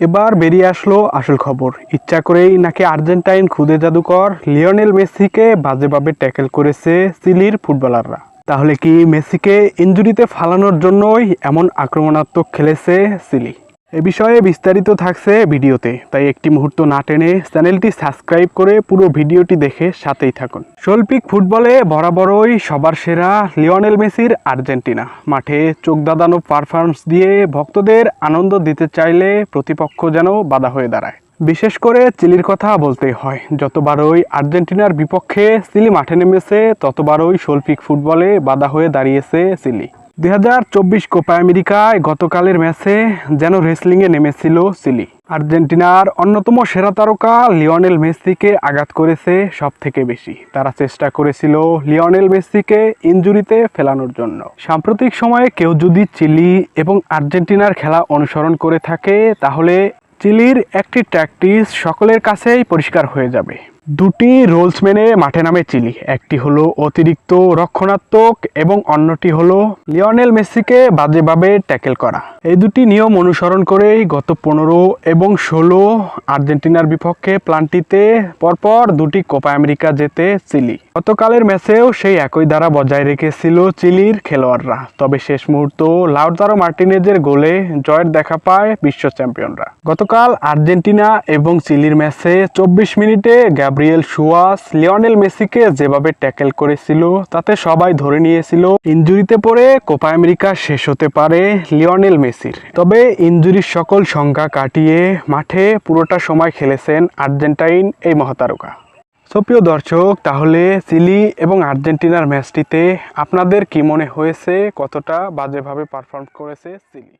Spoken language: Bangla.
এবার বেরিয়ে আসলো আসল খবর। ইচ্ছা করেই নাকি আর্জেন্টাইন খুদে জাদুকর লিওনেল মেসিকে বাজেভাবে ট্যাকেল করেছে সিলির ফুটবলাররা। তাহলে কি মেসিকে ইঞ্জুরিতে ফালানোর জন্যই এমন আক্রমণাত্মক খেলেছে চিলি? এ বিষয়ে বিস্তারিত থাকছে ভিডিওতে, তাই একটি মুহূর্ত না টেনে চ্যানেলটি সাবস্ক্রাইব করে পুরো ভিডিওটি দেখে সাথেই থাকুন। শৈল্পিক ফুটবলে বরাবরই সবার সেরা লিওনেল মেসির আর্জেন্টিনা। মাঠে চোখ দাদানো পারফরমেন্স দিয়ে ভক্তদের আনন্দ দিতে চাইলে প্রতিপক্ষ যেন বাধা হয়ে দাঁড়ায়। বিশেষ করে চিলির কথা বলতে হয়, যতবারই আর্জেন্টিনার বিপক্ষে চিলি মাঠে নেমেছে, ততবারই শৈল্পিক ফুটবলে বাধা হয়ে দাঁড়িয়েছে চিলি। দুই হাজার চব্বিশ কোপা আমেরিকায় গতকালের ম্যাচে যেন রেসলিংয়ে নেমেছিল চিলি আর্জেন্টিনার অন্যতম সেরা তারকা লিওনেল মেসিকে আঘাত করেছে সব থেকে বেশি। তারা চেষ্টা করেছিল লিওনেল মেসিকে ইনজুরিতে ফেলানোর জন্য। সাম্প্রতিক সময়ে কেউ যদি চিলি এবং আর্জেন্টিনার খেলা অনুসরণ করে থাকে, তাহলে চিলির একটি ট্যাকটিস সকলের কাছেই পরিষ্কার হয়ে যাবে। দুটি রোলস মেনে মাঠে নামে চিলি। একটি হলো অতিরিক্ত রক্ষণাত্মক এবং অন্যটি হলো লিওনেল মেসিকে বাজেভাবে ট্যাকেল করা। এই দুটি নিয়ম অনুসরণ করেই গত পনেরো এবং ষোলো আর্জেন্টিনার বিপক্ষে প্লান্টিতে পরপর দুটি কোপা আমেরিকা যেতে চিলি। গতকালের ম্যাচেও সেই একই দ্বারা বজায় রেখেছিল চিলির খেলোয়াড়রা। তবে শেষ মুহূর্ত লাউতারো মার্টিনেজের গোলে জয়ের দেখা পায় বিশ্ব চ্যাম্পিয়নরা। গতকাল আর্জেন্টিনা এবং চিলির ম্যাচে চব্বিশ মিনিটে গ্যাব্রিয়েল সুয়াস, লিওনেল মেসিকে যেভাবে ট্যাকেল করেছিল, তাতে সবাই ধরে নিয়েছিল ইনজুরিতে পড়ে কোপা আমেরিকা শেষ হতে পারে লিওনেল মেসির। তবে ইনজুরির সকল সংখ্যা কাটিয়ে মাঠে পুরোটা সময় খেলেছেন আর্জেন্টাইন এই মহাতারকা। সুপ্রিয় দর্শক, তাহলে চিলি এবং আর্জেন্টিনার ম্যাচটিতে আপনাদের কি মনে হয়েছে? কতটা বাজেভাবে পারফর্ম করেছে চিলি?